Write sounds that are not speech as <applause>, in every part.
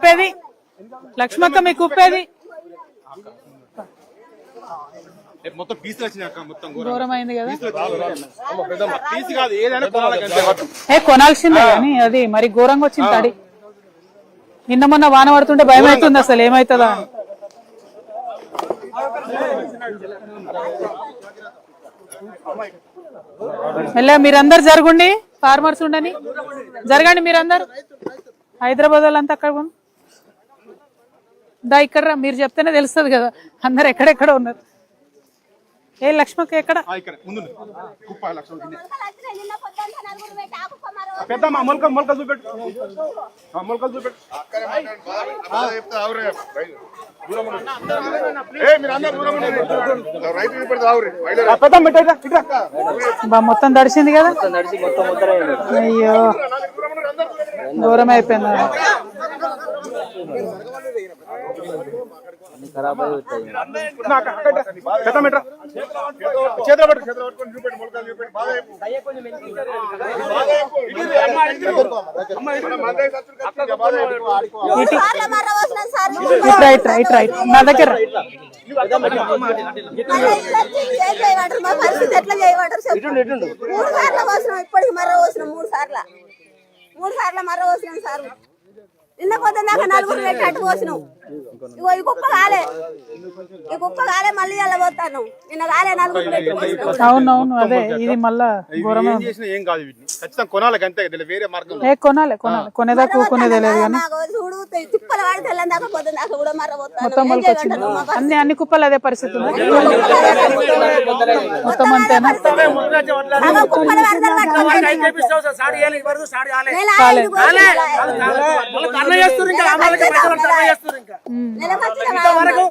ఉప్పేది లక్ష్మక్క మొత్తం పీసులు మొత్తం. ఘోరం. అయింది కదా? పీసు ఏదైనా. ఏ కొనాల్సిందే కానీ అది మరి ఘోరంగా వచ్చింది తడి. నిన్న మొన్న వాన పడుతుంటే భయం అవుతుంది అసలు ఏమవుతుందా. మెల్లగా మీరందరు జరగండి ఫార్మర్స్ ఉండని. జరగండి మీరందరు. హైదరాబాద్ వాళ్ళంతా అక్కడ దా ఇక్కడ రా, మీరు చెప్తేనే తెలుస్తుంది కదా. అందరు ఎక్కడెక్కడ ఉన్నారు. ఏ లక్ష్మక్క ఎక్కడ? మొత్తం తడిసింది కదా? అయ్యో. ఘోరం అయిపోయింది నా, అక్క, అక్క, పట్టు పట్టుకొని చూపెట్టు మొలకలు చూపెట్టు బాగా సార్లు మర్ర సార్ రైట్ రైట్ రైట్ నా దగ్గర మా పరిస్థితి ఎట్లా చేయమంటారు మూడు సార్లు పోసినాం ఇప్పటికి మర్ర పోసినాం మూడు సార్లు మూడు సార్లు మర్ర పోసినాం సార్ నిన్న పొద్దున్న దాకా నలుగురు పెట్టి అటు పోసినాం ఇగో ఈ కాలే. ఈ కాలే మళ్ళీ అలా పోతాను. నిన్న కాలే నలుగురు అదే ఇది మళ్ళా ఇవి ఘోరమే ఏం ఉంది. చేసినా ఏం కాదు వీటిని ఖచ్చితంగా కొనాలి అంతే వేరే మార్గం. లేదు. ఏ కొనాలి కొనాలి. కొనేదాకా కొనేదే లేదు కానీ. మాకు చూడు తిప్పలు వాడి తెల్లని దాకా పొద్దున్న దాకా కూడా మర్ర పోతాను మొత్తం ఏం మొలకొచ్చింది చేయమంటారు? మా అన్ని అన్ని కుప్పలు అదే పరిస్థితి ఉంది? మొత్తం అంతేనా? వరదలు పట్టుకొని నెల ఐదు రైతు బాధ్యత అర్థం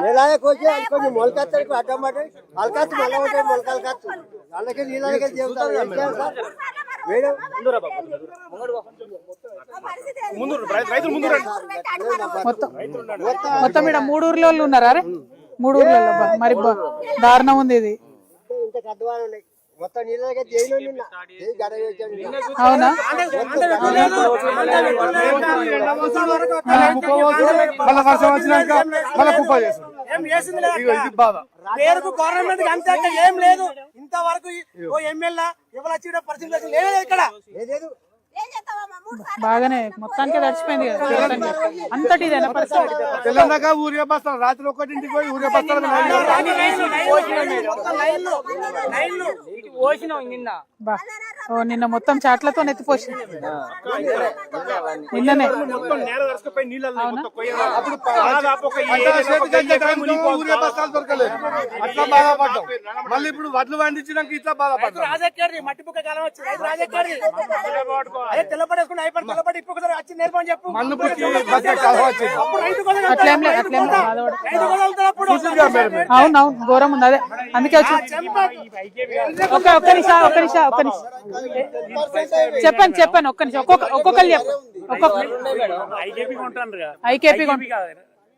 నెలాయకోసి అది కొంచెం మొలకత్తరికి అడ్డమాట మొలకత్తు మళ్ళీ ఉంటాయి మొలకలు కత్తు వాళ్ళకి చెబుతారు ముందు రైతులు ముందు రండి. మొత్తం మొత్తం ఇక్కడ మూడు ఊర్లో వాళ్ళు ఉన్నారా అరే మూడు ఊర్లలో. మరి. దారుణం ఉంది ఇది. ఇంత కద్దవాళ్ళు ఉన్నాయి అవునా? మళ్ళా వర్షం వచ్చినాక మళ్ళా కుప్ప పేరుకు గవర్నమెంట్ అంతే ఏం లేదు. ఇంతవరకు ఓ ఎమ్మెల్యే ఎవరు వచ్చి పరిస్థితి లేదు. లేదు ఇక్కడ బాగానే మొత్తానికి తడిచిపోయింది. అంతటి తెలంగాణ ఊరిగా బస్తాలు రాత్రి ఒక్కటింటికి పోయి ఊరిగా బస్తాలు నిన్న మొత్తం చాట్లతో నెత్తిపోసి నిన్ననే. అట్లా బాధపడ్డాం మళ్ళీ ఇప్పుడు వడ్లు పండించినాక ఇట్లా బాధపడ్డాం రాజకీయ మట్టి పుక్క కాలం వచ్చి రైతు రాజకీయ అదే తెల్లపడేసుకుని అయిపోయి తెల్లపడి ఇప్పుడు వచ్చి నేర్పని చెప్పు. మన్ను పుట్టి బతికే కాలం వచ్చింది అప్పుడు రైతు కోసం అట్లేం లేదు అట్లేం లేదు. బాధపడ రైతు కోసం వెళ్తున్నప్పుడు అవును అవును ఘోరం ఉంది. అదే అందుకే వచ్చి ఒక ఒక్క నిమిషం ఒక్క నిమిషం ఒక్క నిమిషం. చెప్పండి చెప్పండి ఒక్క నిమిషం. ఒక్కొక్క ఒక్కొక్కరు చెప్పు. ఒక్కొక్క IKP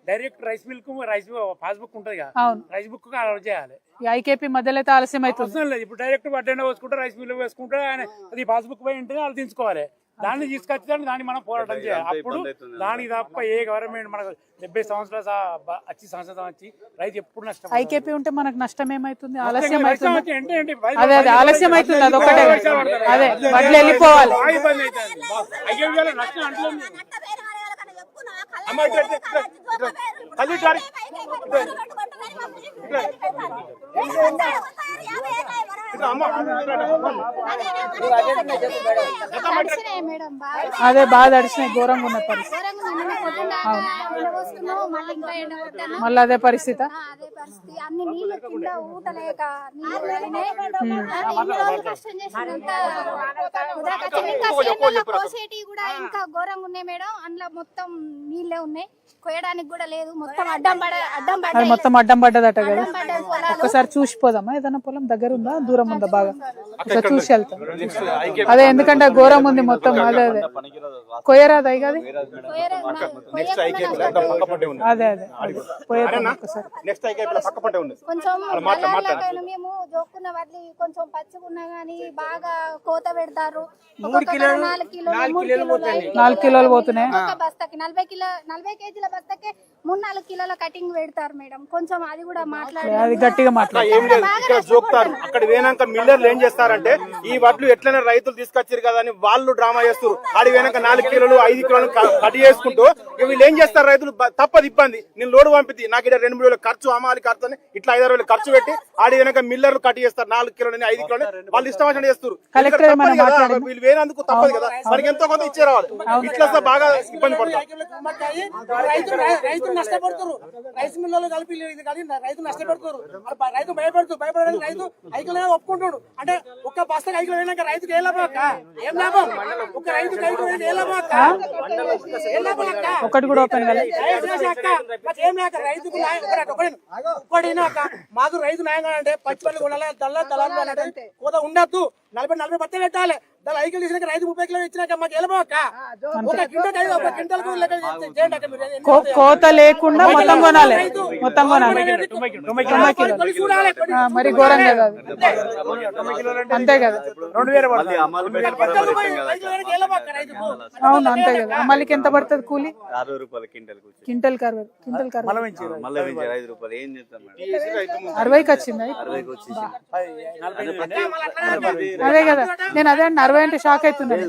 direct rice milk rice passbook ఉంటుంది కదా. అవును. రైస్ బుక్ అలౌట్ చేయాలి. ఐకేపీ మధ్యలో అయితే ఆలస్యం అవుతుంది ఇప్పుడు డైరెక్ట్ వడ్డెండ వేసుకుంటే రైస్ మిల్ వేసుకుంటే ఆయన అది పాస్బుక్ పోయి ఉంటుంది వాళ్ళు తీసుకోవాలి దాన్ని తీసుకొచ్చి దాన్ని మనం పోరాటం చేయాలి అప్పుడు దానికి తప్ప ఏ గవర్నమెంట్ మనకు డెబ్బై సంవత్సరాలు వచ్చి సంవత్సరం వచ్చి రైతు ఎప్పుడు నష్టం ఐకేపీ ఉంటే మనకు నష్టం ఏమైతుంది ఆలస్యం అవుతుంది అదే అదే ఆలస్యం అవుతుంది అది ఒకటే అదే వడ్లు వెళ్ళిపోవాలి అదే బాగా తడిచినాయి ఘోరంగా ఉన్న పరిస్థితి. మళ్ళీ అదే పరిస్థితి? ఆ, అదే పరిస్థితి. అన్ని నీళ్ళు కింద ఊటలేక కష్టం చేసినంత కూడా ఇంకా ఘోరంగా ఉన్నాయి మేడం. అందులో మొత్తం నీళ్ళే ఉన్నాయి. కోయడానికి కూడా లేదు. మొత్తం అడ్డం పడ అడ్డం అది పడ్డాయి. మొత్తం అడ్డం పడ్డదట కదా? ఒకసారి చూసిపోదామా ఏదైనా పొలం దగ్గర ఉందా? దూరం ఉందా బాగా? ఒకసారి చూసి వెళ్తాం. అదే ఎందుకంటే ఘోరం ఉంది మొత్తం అదే అదే. కొయ్యరాదు అయి కాదు అదే అదే. పోయేద్దాం ఒకసారి నెక్స్ట్ ఐకే పక్క పంటే ఉంది కొంచెం పచ్చగున్నా గానీ బాగా కోత పెడతారు. నాలుగు కిలోలు మూడు కిలోలు ఐదు నాలుగు కిలోలు పోతున్నాయి. బస్తకి నలభై కిలో నలభై కేజీల బస్తకే మూడు నాలుగు కిలోల కటింగ్ పెడతారు మేడం. కొంచెం అది కూడా మాట్లాడి అది గట్టిగా మాట్లాడు. ఏం లేదు ఇక్కడ జోక్తారు. అక్కడ పోయినాక మిల్లర్లు ఏం చేస్తారంటే ఈ వడ్లు ఎట్లైనా రైతులు తీసుకొచ్చారు కదా అని వాళ్ళు డ్రామా చేస్తారు ఆడి పోయినాక నాలుగు కిలోలు ఐదు కిలోలు కట్ చేసుకుంటూ వీళ్ళు ఏం చేస్తారు రైతులు? తప్పదు ఇబ్బంది. నేను లోడు పంపితే నాకు ఇక్కడ రెండు మూడు వేల ఖర్చు అమ్మాలి ఖర్చు అని ఇట్లా ఐదారు వేలు ఖర్చు పెట్టి ఆడి వెనక మిల్లర్లు కట్ చేస్తారు. నాలుగు కిలోలు ఐదు కిలోలు వాళ్ళు ఇష్టం వచ్చినట్టు చేస్తారు? వీళ్ళు వేరేందుకు తప్పదు కదా. మనకి ఎంతో కొంత ఇచ్చే రావాలి. ఇట్లా బాగా ఇబ్బంది పడతారు నష్టపడుతున్నారు రైస్ మిల్లలో కలిపి రైతు నష్టపెడుతున్నారు. రైతు భయపడుతూ భయపడడానికి రైతు ఐకులైనా ఒప్పుకుంటాడు అంటే ఒక్క బస్తా ఐకులు అయినాక రైతుకి ఏ లాభం అక్క? ఏం లాభం? ఒక రైతు ఐకులు అయినా ఏ లాభం అక్క? ఏం లాభం అక్క? ఒకటి కూడా ఓపెన్ అక్క. ఏం లేక రైతుకు అక్క మాకు రైతు న్యాయం అంటే పచ్చిపల్లి కొనాలి దళ్ళ దళాలు అంటే కోత ఉండద్దు. నలభై నలభై బత్త పెట్టాలి. దాని తీసినాక రైతు ముప్పై కిలో ఇచ్చినాక మాకు వెళ్ళబో అక్క ఒక క్వింటల్ ఐదు ఒక క్వింటల్ లెక్క చేయండి అక్క మీరు. కోత లేకుండా మొత్తం కొనాలి. మొత్తం కొనాలి. చూడాలి మరి ఘోరం కదా. అంతే కదా. అవును అంతే కదా. మళ్ళీ ఎంత పడుతుంది కూలి? అరవై రూపాయల కింటల్ క్వింటల్ కరవై క్వింటల్ కరవై పెంచారు. ఐదు రూపాయలు. ఏం చేస్తాం అరవైకి వచ్చింది? అరవైకి అదే కదా. నేను అదే అండి అరవై అంటే షాక్ అవుతున్నాను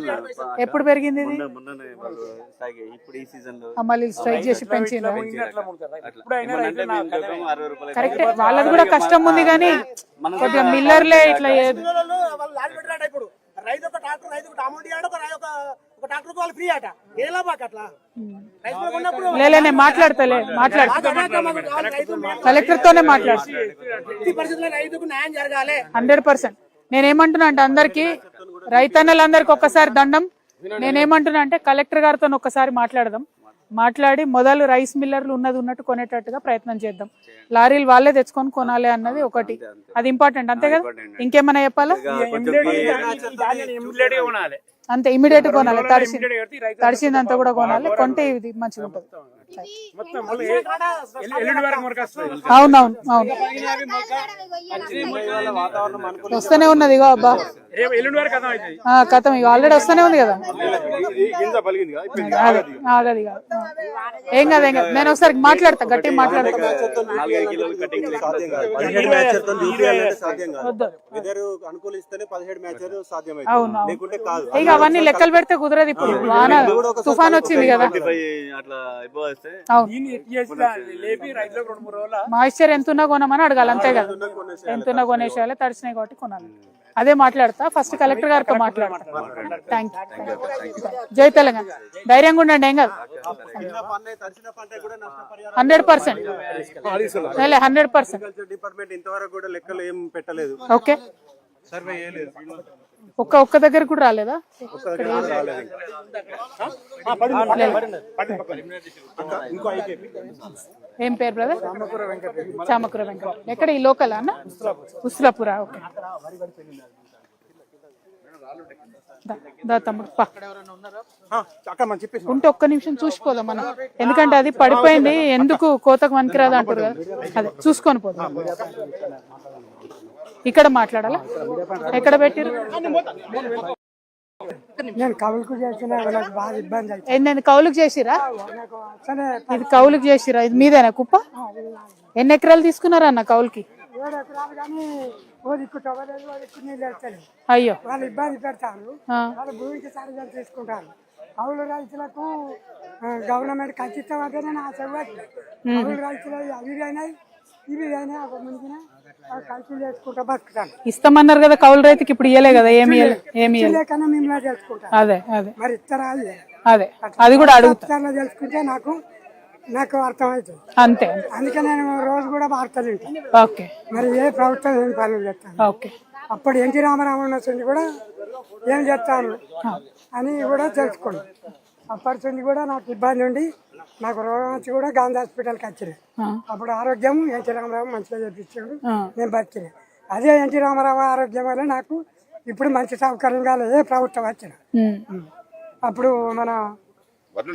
ఎప్పుడు పెరిగింది ఇది? మళ్ళీ స్ట్రైక్ చేసి రూపాయలు కరెక్టే వాళ్ళది కూడా కష్టం ఉంది కానీ కొద్దిగా మిల్లర్లే ఇట్లా రైతు ఒక ట్రాక్టర్ రైతుకు అమౌంట్ ఇవ్వడు ఒక రై- ఒక ఒక ట్రాక్టర్ వాళ్ళు ఫ్రీ అట ఏ లాభాక అట్లా? రైతు కూడా ఉన్నప్పుడు లేలే నేను మాట్లాడతలే మాట్లాడు. మాకు అనాక మాకు కావాలి రైతు మేము కలెక్టర్ తోనే మాట్లాడు. ఎట్టి పరిస్థితుల్లో రైతుకు న్యాయం జరగాలి. Hundred percent. నేనేమంటున్నా అంటే అందరికి రైతన్నలందరికి ఒక్కసారి దండం. నేనేమంటున్నా అంటే కలెక్టర్ గారితో ఒక్కసారి మాట్లాడదాం. మాట్లాడి మొదలు రైస్ మిల్లర్లు ఉన్నది ఉన్నట్టు కొనేటట్టుగా ప్రయత్నం చేద్దాం. లారీలు వాళ్ళే తెచ్చుకొని కొనాలి అన్నది ఒకటి. అది ఇంపార్టెంట్ అంతే కదా? ఇంకేమైనా చెప్పాలా? కొనాలి అంతే ఇమీడియట్ కొనాలి. తడిసి తడిసిందంతా కూడా కొనాలి. కొంటే ఇది మంచిగా ఉంటుంది అవునవును అవును. వస్తూనే ఉన్నది ఇగో అబ్బా. కథం ఇక ఆల్రెడీ వస్తూనే ఉంది కదా. కదా ఏం కాదు ఏం కాదు. నేను ఒకసారి మాట్లాడతా గట్టిగా మాట్లాడతా. అవును, ఇక అవన్నీ లెక్కలు పెడితే కుదరదు ఇప్పుడు. వాన తుఫాన్ వచ్చింది కదా. మాయిశ్చర్ ఎంతున్నా కొనమని అడగాలి అంతే కదా. ఎంతున్నా కొనేసేయాలి తడిచినాయి కాబట్టి కొనాలి. అదే మాట్లాడతా ఫస్ట్ కలెక్టర్ గారితో మాట్లాడతా. థ్యాంక్ యూ జై తెలంగాణ. ధైర్యంగా ఉండండి ఏం కాదు. Hundred percent. Hundred percent. Department ఇంతవరకు కూడా లెక్కలు ఏం పెట్టలేదు. ఓకే. సర్వే ఒక్క ఒక్క దగ్గర కూడా రాలేదా? ఏం పేరు బ్రదర్ చామకూర వెంకట ఎక్కడ? ఈ లోకల్ అన్న? ఉస్లాపుర ఓకే. ఉంటే ఒక్క నిమిషం చూసిపోదాం మనం. ఎందుకంటే అది పడిపోయింది ఎందుకు కోతకు వనికిరాదు అంటారు కదా. అదే చూసుకొని పోదాం. ఇక్కడ మాట్లాడాలా? ఎక్కడ పెట్టిరు నేను కవులకు చేసిన బాగా ఇబ్బంది ఏంటండి కౌలుకు చేసిరా? సరే ఇది కౌలుకు చేసిరా? ఇది మీదేనా కుప్ప? ఎన్ని ఎకరాలు తీసుకున్నారా అన్న కౌలుకి? అయ్యో. వాళ్ళు ఇబ్బంది పెడతారు. ఆ. వాళ్ళు భూమికి సరిగ్గా తీసుకుంటారు. కౌలు రైతులకు ఆ, గవర్నమెంట్ ఖచ్చితం అంటేనే నా చెవ్వట్లేదు కౌలు రైతులు అవి అయినాయి ఇవి అయినాయి ఒక ముందున ఇస్తామన్నారు కదా కౌలు రైతుకి ఇప్పుడు ఇయ్యలే కదా ఏమి ఏమి అదే అదే. మరి అది అదే కూడా అడుగుతా. తెలుసుకుంటే నాకు నాకు అర్థమవుతుంది. అంతే. అందుకే నేను రోజు కూడా వార్తలు ఓకే. మరి ఏ ప్రభుత్వం ఏం పనులు చేస్తాను ఓకే. అప్పుడు ఎన్టీ రామారావు ఉన్నటువంటి కూడా ఏం చేస్తాను అని కూడా తెలుసుకున్నాను అప్పటి నుంచి కూడా నాకు ఇబ్బంది ఉండి నాకు రోగం వచ్చి కూడా గాంధీ హాస్పిటల్కి వచ్చినాయి అప్పుడు ఆరోగ్యం ఎన్టీ రామారావు మంచిగా చేపించాడు. నేను బతికిన అదే ఎన్టీ రామారావు ఆరోగ్యం వల్ల నాకు ఇప్పుడు మంచి సౌకర్యం కాలేదు ప్రభుత్వం వచ్చిన. అప్పుడు మన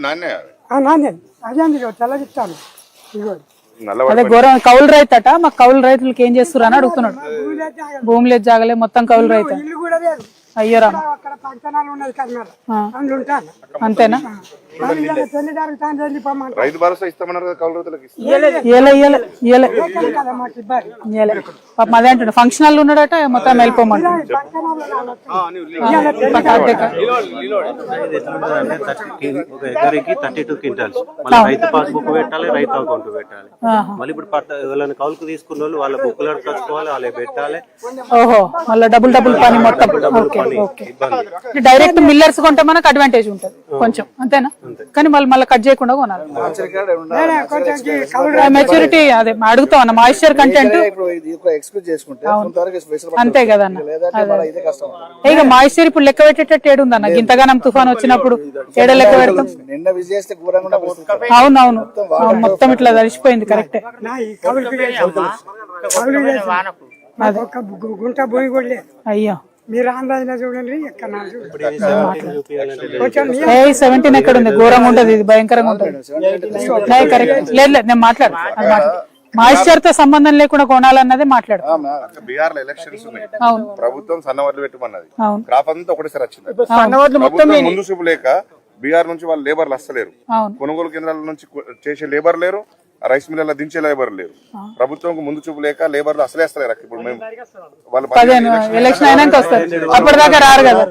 నాణ్యం అదే నల్ల అదే ఘోరం. కౌలు రైతు అట మా కౌలు రైతులకి ఏం చేస్తున్నారు అని అడుగుతున్నాడు. భూమి లేదు జాగలే. మొత్తం కౌలు రైతు. ఇల్లు కూడా లేదు. అయ్యో రామ అక్కడ పంచనాలు ఉన్నది కన్నర అందులో ఉంటాను. అంతేనా? రైతు భరోసా ఇస్తామన్నారు కదా కౌలు రైతులకు అదే అంటుండే ఫంక్షన్ హాల్ ఉన్నాడట మొత్తం వెళ్ళిపోమంటాడు పంచనాలు పాపం అదే కా- అంటే థర్టీ టూ క్వింటాల్స్. మళ్ళీ రైతు పాస్బుక్ పెట్టాలి రైతు అకౌంట్ పెట్టాలి. మళ్ళీ ఇప్పుడు పట్ట ఎవరైనా కౌలుకు తీసుకున్న వాళ్ళు వాళ్ళ బుక్లు కట్టుకోవాలి వాళ్ళకి పెట్టాలి. ఓహో మళ్ళీ డబుల్ డబుల్ పని మొత్తం. Okay okay. ఇబ్బంది. డైరెక్ట్ మిల్లర్స్ కొంటే మనకు అడ్వాంటేజ్ ఉంటుంది కొంచెం. అంతేనా? కానీ మళ్ళీ మళ్ళీ కట్ చేయకుండా కొనాలి. మెచ్యూరిటీ అదే అడుగుతాం అన్న మాయిశ్చర్ కంటెంట్ అంతే కష్టం. ఇక మాయిశ్చర్ ఇప్పుడు లెక్క పెట్టేటట్టు ఏడుందన్న ఇంతగానం తుఫాన్ వచ్చినప్పుడు ఏడ లెక్క పెడతాం. అవునవును అవును, మొత్తం ఇట్లా తడిసిపోయింది కరెక్టే అయ్యో. మీరు ఆన్లైన్లో చూడండి ఎక్కడ సెవెంటీన్ ఎక్కడ ఉంది? ఘోరంగా ఉంటది ఇది భయంకరంగా ఉంటది. కరెక్ట్ లేదు లేదు నేను మాట్లాడు. మాయిశ్చర్తో సంబంధం లేకుండా కొనాలన్నదే మాట్లాడు. బీహార్లో ఎలక్షన్స్ ఉన్నాయి. అవును. ప్రభుత్వం సన్నవడ్లు పెట్టమన్నది. అవును. క్రాప్ అంతా ఒకటేసారి వచ్చింది. ముందు చూపు లేక బీహార్ నుంచి వాళ్ళు లేబర్లు వస్తలేరు అవును. కొనుగోలు కేంద్రాల నుంచి చేసే లేబర్ లేరు. రైస్ మిల్లర్ల దించే లేబర్ లేరు. ప్రభుత్వం ముందు చూపు లేక లేబర్లు అసలే వస్తలేరు. ఇప్పుడు మేము. వాళ్ళు పదిహేను ఎలక్షన్ అయినాక వస్తారు. అప్పటిదాకా రారు కదా.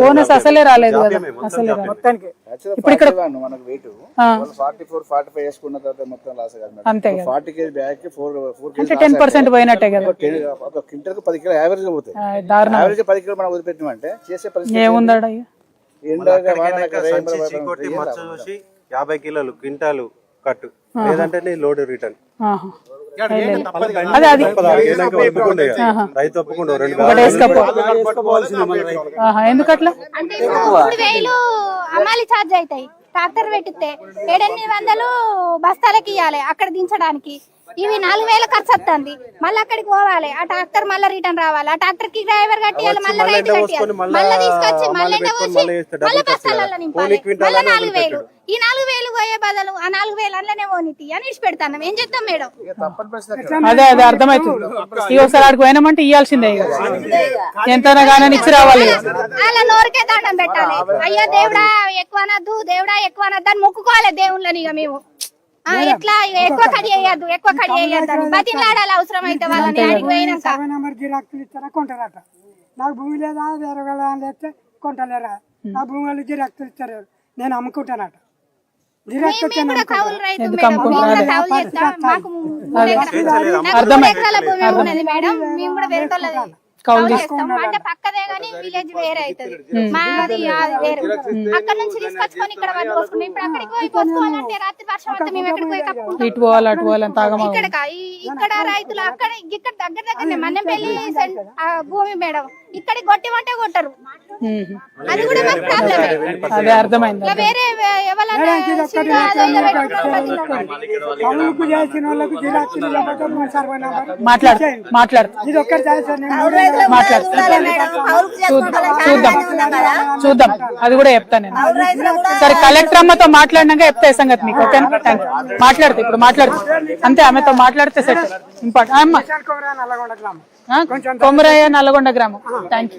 బోనస్ అసలే రాలేదు కదా. అసలే రాలేదు ఇప్పుడు ఇక్కడ మనకు weight. Forty four forty five వేసుకున్న తర్వాత మొత్తం లాస్ కాదు అంతే ఫార్టీ కేజీ బ్యాగ్కి ఫోర్ ఫోర్ అంటే టెన్ పర్సెంట్ పోయినట్టే కదా. ఒక క్వింటల్కు పది కిలో యావరేజ్ పోతాయి. యావరేజ్ పది కిలో మనం వదిలిపెట్టినామంటే చేసే పరిస్థితి మచ్చ చూసి యాభై కిలోలు క్వింటాలు కట్టు లేదంటే లోడ్ రిటర్న్. ఆహా. అదే రైతు ఒప్పుకుండే రెండు ఎందుకట్లా వేలు అమ్మాలి ఛార్జ్ అవుతాయి. ట్రాక్టర్ పెట్టితే ఏడెనిమిది వందలు బస్తాలకి ఇవ్వాలి అక్కడ దించడానికి. ఇవి నాలుగు వేల ఖర్చు వస్తుంది మళ్ళీ అక్కడికి పోవాలి. ఆ ట్రాక్టర్ మళ్ళీ రిటర్న్ రావాలి. ఆ ట్రాక్టర్కి డ్రైవర్ కట్టియాలి మళ్ళీ రైతు కట్టియాలి మళ్ళీ తీసుకొచ్చి మళ్ళీ మళ్ళీ బస్తాలలో నింపాలి. మళ్ళీ నాలుగు వేలు. ఈ నాలుగు వేలు పోయే బదులు ఆ నాలుగు వేలు అందులోనే పోనీతి అని ఇచ్చి పెడతాను ఏం చేస్తాం మేడం? అదే అదే అర్థమవుతుంది ఇక ఒకసారి ఆడికి పోయినామంటే ఇవ్వాల్సిందే ఎంతైనా కానీ ఇచ్చి రావాలి. అలా నోరికే దండం పెట్టాలి. అయ్యా దేవుడా ఎక్కువ అనద్దు దేవుడా ఎక్కువ అనద్దు అని మొక్కుకోవాలి దేవుళ్ళని ఇక మేము. ఇక ఎక్కువ కడి వేయద్దు ఎక్కువ కడి వేయద్దు బతిలాడాలి అవసరం అయితే వాళ్ళని ఆడికి పోయినాక. నెంబర్ జిరాక్తులు ఇస్తారా కొంటారట నాకు భూమి లేదా వేరే వాళ్ళ లేస్తే కొంటలేరా? నా భూమి వాళ్ళు జిరాక్తులు ఇస్తారు నేను అమ్ముకుంటానట. కూడా కౌలు అంటే పక్కదే గానీ విలేజ్ వేరే అవుతుంది మాది అది వేరే. అక్కడ నుంచి తీసుకొచ్చుకొని ఇక్కడ వాళ్ళు పోసుకుంటాం ఇప్పుడు అక్కడికి పోయి పోసుకోవాలంటే రాత్రి వర్షం వస్తే మేము ఎక్కడికి పోయి కప్పుకుంటాం. ఇటు పోవాలి అటు పోవాలి అంత ఆగమా ఇక్కడ ఇక్కడ రైతులు అక్కడ ఇక్కడ దగ్గర దగ్గరనే మన్నెపల్లి భూమి మేడం. ఇక్కడికి కొట్టిమంటే కొట్టరు. అది కూడా మాకు ప్రాబ్లమే అదే అర్థమైంది ఇక వేరే మాట్లాడు మాట్లాడు. ఇది ఒక్కటి నేను కదా చూద్దాం. అది కూడా చెప్తాను నేను. సరే కలెక్టర్ అమ్మతో మాట్లాడినాక చెప్తా సంగతి మీకు ఓకేనా? థ్యాంక్ యూ మాట్లాడుతా ఇప్పుడు మాట్లాడుతా. అంతే ఆమెతో మాట్లాడితే సెట్. ఇంపార్టెంట్. అమ్మ. కోరా నల్లగొండ గ్రామం. థ్యాంక్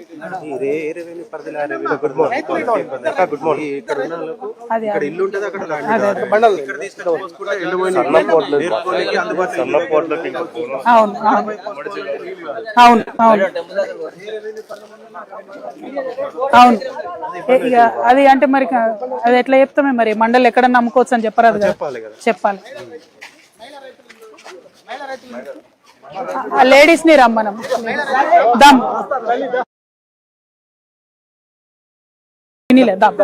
అవును అవును. అవును అవును. ఇక అది అంటే మరి అది ఎట్లా చెప్తామే మరి? మండలి ఎక్కడన్నా అమ్ముకోవచ్చు అని చెప్పరాదు కదా? చెప్పాలి ఆ లేడీస్ని రమ్మనం. దమ్. వినిలే దమ్.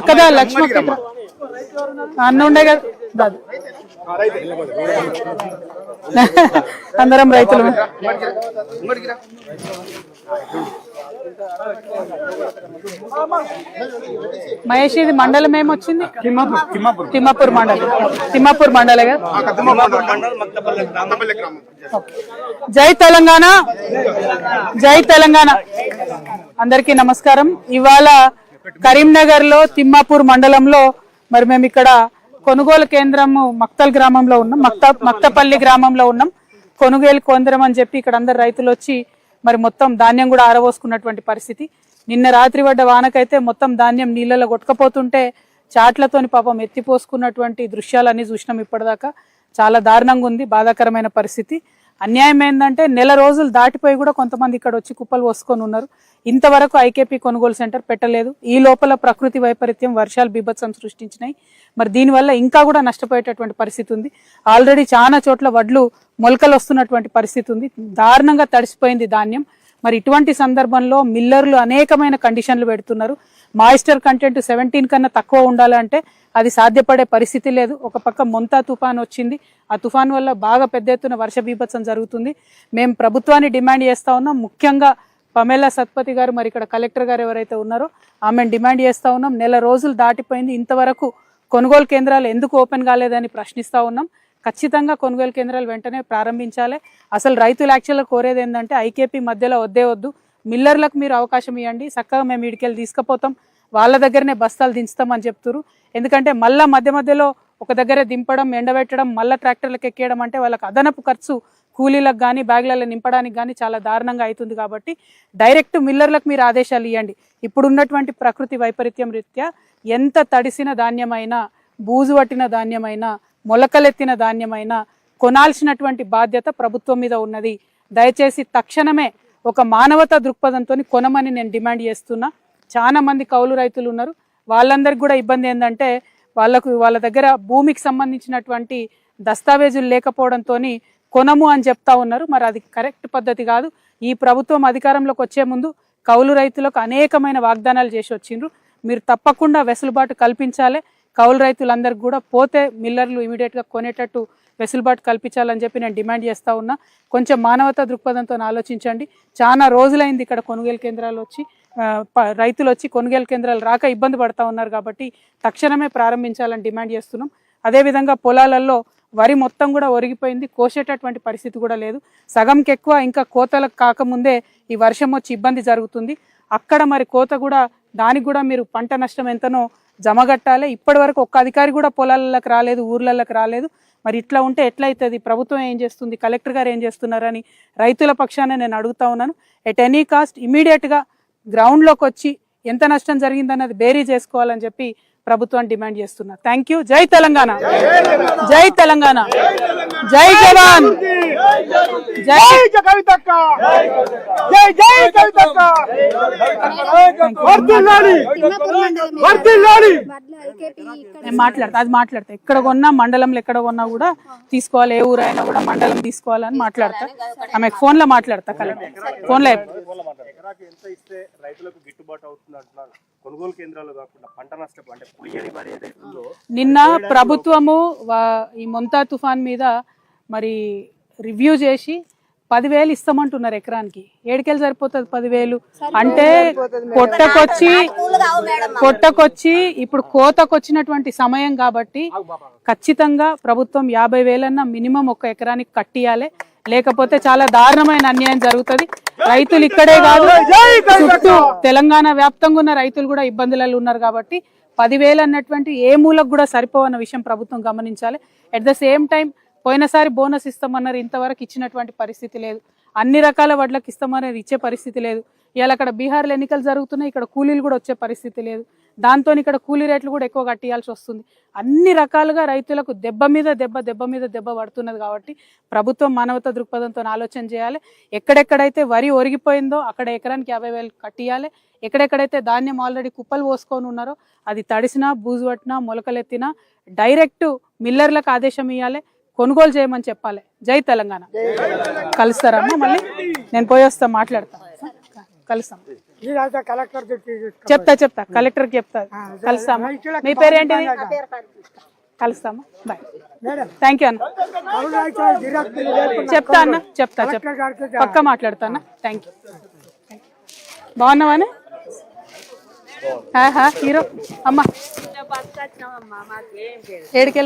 అక్కదా లక్ష్మక్క అన్న ఉండే కదా. <laughs> అందరం రైతులు మహేష్ ఇది మండలం ఏమొచ్చింది? తిమ్మాపూర్ మండలం. తిమ్మాపూర్ మండలే కదా? మందపల్లి గ్రామం. ఓకే. జై తెలంగాణ. జై తెలంగాణ. అందరికీ నమస్కారం. ఇవాళ కరీంనగర్లో తిమ్మాపూర్ మండలంలో మరి మేము ఇక్కడ కొనుగోలు కేంద్రము మక్తల్ గ్రామంలో ఉన్నాం. మక్త మక్తపల్లి గ్రామంలో ఉన్నాం. కొనుగోలు కేంద్రం అని చెప్పి ఇక్కడ అందరు రైతులు వచ్చి మరి మొత్తం ధాన్యం కూడా ఆరబోసుకున్నటువంటి పరిస్థితి. నిన్న రాత్రి పడ్డ వానకైతే మొత్తం ధాన్యం నీళ్ళలో కొట్టుకపోతుంటే చాట్లతోని పాపం ఎత్తిపోసుకున్నటువంటి దృశ్యాలన్నీ చూసినాం ఇప్పటిదాకా. చాలా దారుణంగా ఉంది బాధాకరమైన పరిస్థితి. అన్యాయం ఏంటంటే నెల రోజులు దాటిపోయి కూడా కొంతమంది ఇక్కడ వచ్చి కుప్పలు పోసుకొని ఉన్నారు. ఇంతవరకు ఐకేపీ కొనుగోలు సెంటర్ పెట్టలేదు. ఈ లోపల ప్రకృతి వైపరీత్యం వర్షాలు బీభత్సం సృష్టించినాయి. మరి దీనివల్ల ఇంకా కూడా నష్టపోయేటటువంటి పరిస్థితి ఉంది. ఆల్రెడీ చాలా చోట్ల వడ్లు మొలకలు వస్తున్నటువంటి పరిస్థితి ఉంది. దారుణంగా తడిసిపోయింది ధాన్యం. మరి ఇటువంటి సందర్భంలో మిల్లర్లు అనేకమైన కండిషన్లు పెడుతున్నారు. మాయిస్టర్ కంటెంట్ సెవెంటీన్ కన్నా తక్కువ ఉండాలంటే అది సాధ్యపడే పరిస్థితి లేదు. ఒక పక్క మొంతా తుఫాన్ వచ్చింది. ఆ తుఫాన్ వల్ల బాగా పెద్ద ఎత్తున వర్ష బీభత్సం జరుగుతుంది. మేము ప్రభుత్వాన్ని డిమాండ్ చేస్తా ఉన్నాం. ముఖ్యంగా పమేలా సత్పతి గారు మరి ఇక్కడ కలెక్టర్ గారు ఎవరైతే ఉన్నారో ఆమెను డిమాండ్ చేస్తూ ఉన్నాం. నెల రోజులు దాటిపోయింది. ఇంతవరకు కొనుగోలు కేంద్రాలు ఎందుకు ఓపెన్ కాలేదని ప్రశ్నిస్తూ ఉన్నాం. ఖచ్చితంగా కొనుగోలు కేంద్రాలు వెంటనే ప్రారంభించాలి. అసలు రైతులు యాక్చువల్గా కోరేది ఏంటంటే ఐకేపీ మధ్యలో వద్దే వద్దు. మిల్లర్లకు మీరు అవకాశం ఇవ్వండి చక్కగా మేము ఇడికెళ్ళి తీసుకుపోతాం. వాళ్ళ దగ్గరనే బస్తాలు దించుతామని చెప్తున్నారు ఎందుకంటే మళ్ళా మధ్య మధ్యలో ఒక దగ్గర దింపడం ఎండబెట్టడం మళ్ళీ ట్రాక్టర్లకు ఎక్కేయడం అంటే వాళ్ళకి అదనపు ఖర్చు కూలీలకు కానీ బ్యాగులలో నింపడానికి కానీ చాలా దారుణంగా అవుతుంది కాబట్టి డైరెక్ట్ మిల్లర్లకు మీరు ఆదేశాలు ఇవ్వండి ఇప్పుడున్నటువంటి ప్రకృతి వైపరీత్యం రీత్యా ఎంత తడిసిన ధాన్యమైనా బూజు పట్టిన ధాన్యమైనా మొలకలెత్తిన ధాన్యమైనా కొనాల్సినటువంటి బాధ్యత ప్రభుత్వం మీద ఉన్నది. దయచేసి తక్షణమే ఒక మానవతా దృక్పథంతో కొనమని నేను డిమాండ్ చేస్తున్నా. చాలా మంది కౌలు రైతులు ఉన్నారు. వాళ్ళందరికీ కూడా ఇబ్బంది ఏంటంటే వాళ్ళకు వాళ్ళ దగ్గర భూమికి సంబంధించినటువంటి దస్తావేజులు లేకపోవడంతో కొనము అని చెప్తా ఉన్నారు. మరి అది కరెక్ట్ పద్ధతి కాదు. ఈ ప్రభుత్వం అధికారంలోకి వచ్చే ముందు కౌలు రైతులకు అనేకమైన వాగ్దానాలు చేసి వచ్చిండ్రు. మీరు తప్పకుండా వెసులుబాటు కల్పించాలి. కౌలు రైతులందరికీ కూడా పోతే మిల్లర్లు ఇమీడియట్గా కొనేటట్టు వెసులుబాటు కల్పించాలని చెప్పి నేను డిమాండ్ చేస్తూ ఉన్నా. కొంచెం మానవతా దృక్పథంతో ఆలోచించండి. చాలా రోజులైంది ఇక్కడ కొనుగోలు కేంద్రాలు వచ్చి ప- రైతులు వచ్చి కొనుగోలు కేంద్రాలు రాక ఇబ్బంది పడతా ఉన్నారు కాబట్టి తక్షణమే ప్రారంభించాలని డిమాండ్ చేస్తున్నాం. అదేవిధంగా పొలాలలో వరి మొత్తం కూడా ఒరిగిపోయింది. కోసేటటువంటి పరిస్థితి కూడా లేదు. సగంకి ఎక్కువ ఇంకా కోతలకు కాకముందే ఈ వర్షం వచ్చి ఇబ్బంది జరుగుతుంది. అక్కడ మరి కోత కూడా దానికి కూడా మీరు పంట నష్టం ఎంతనో జమగట్టాలి ఇప్పటి వరకు ఒక్క అధికారి కూడా పొలాలకు రాలేదు ఊర్లలోకి రాలేదు. మరి ఇట్లా ఉంటే ఎట్లయితుంది? ప్రభుత్వం ఏం చేస్తుంది? కలెక్టర్ గారు ఏం చేస్తున్నారని రైతుల పక్షాన నేను అడుగుతా ఉన్నాను. ఎట్ ఎనీ కాస్ట్ ఇమీడియట్గా గ్రౌండ్లోకి వచ్చి ఎంత నష్టం జరిగిందన్నది బేరీ చేసుకోవాలని చెప్పి ప్రభుత్వాన్ని డిమాండ్ చేస్తున్నా. థ్యాంక్ యూ జై తెలంగాణ. జై తెలంగాణ. జై జవాన్! జై జై కవితక్క! జై జై కవితక్క! నేను మాట్లాడతా అది మాట్లాడతా. ఎక్కడ కొన్నా మండలంలో ఎక్కడ కొన్నా కూడా తీసుకోవాలి ఏ ఊరైనా కూడా మండలం తీసుకోవాలని మాట్లాడతా. ఆమె ఫోన్లో మాట్లాడతా కలెక్టర్. ఫోన్లో ఎకరాకి ఎంత ఇస్తే రైతులకు గిట్టుబాటు అవుతుంది అంటున్నారు? కొనుగోలు కేంద్రాలు కాకుండా పంట నష్టం అంటే పొయ్యని వరి ఏదైతే ఉందో నిన్న ప్రభుత్వము వా- ఈ మొంతా తుఫాన్ మీద మరి రివ్యూ చేసి పదివేలు ఇస్తామంటున్నారు ఎకరానికి. ఏడుకెళ్ళి సరిపోతుంది పదివేలు? అంటే పొట్టకొచ్చి పొట్టకొచ్చి ఇప్పుడు కోతకు వచ్చినటువంటి సమయం కాబట్టి ఖచ్చితంగా ప్రభుత్వం యాభై వేలన్నా మినిమం ఒక ఎకరానికి కట్టియాలి. లేకపోతే చాలా దారుణమైన అన్యాయం జరుగుతుంది. రైతులు ఇక్కడే కాదు. చుట్టూ తెలంగాణ వ్యాప్తంగా ఉన్న రైతులు కూడా ఇబ్బందులలో ఉన్నారు కాబట్టి పదివేలు అన్నటువంటి ఏ మూలకు కూడా సరిపోవన్న విషయం ప్రభుత్వం గమనించాలి. ఎట్ ద సేమ్ టైం పోయినసారి బోనస్ ఇస్తామన్నారు ఇంతవరకు ఇచ్చినటువంటి పరిస్థితి లేదు. అన్ని రకాల వడ్లకు ఇస్తామనేది ఇచ్చే పరిస్థితి లేదు. ఇవాళ అక్కడ బీహార్లో ఎన్నికలు జరుగుతున్నాయి ఇక్కడ కూలీలు కూడా వచ్చే పరిస్థితి లేదు. దాంతో ఇక్కడ కూలీ రేట్లు కూడా ఎక్కువ కట్టియాల్సి వస్తుంది. అన్ని రకాలుగా రైతులకు దెబ్బ మీద దెబ్బ దెబ్బ మీద దెబ్బ పడుతున్నది కాబట్టి ప్రభుత్వం మానవత దృక్పథంతో ఆలోచన చేయాలి. ఎక్కడెక్కడైతే వరి ఒరిగిపోయిందో అక్కడ ఎకరానికి యాభై వేలు కట్టియాలి. ఎక్కడెక్కడైతే ధాన్యం ఆల్రెడీ కుప్పలు పోసుకొని ఉన్నారో అది తడిసినా బూజు పట్టినా మొలకలెత్తినా డైరెక్ట్ మిల్లర్లకు ఆదేశం ఇవ్వాలి కొనుగోలు చేయమని చెప్పాలి. జై తెలంగాణ. కలుస్తారమ్మా మళ్ళీ? నేను పోయి వస్తా మాట్లాడతా. కలుస్తాం. కలెక్టర్ చెప్తా చెప్తా. కలెక్టర్కి చెప్తా. కలుస్తామా. మీ పేరేంటిది కలుస్తామా. బాయ్. థ్యాంక్ యూ అన్న. చెప్తా అన్న చెప్తా చెప్తా. పక్క మాట్లాడతా అన్న. థ్యాంక్ యూ బాగున్నావానే హీరో. అమ్మా. ఏడికెళ్ళి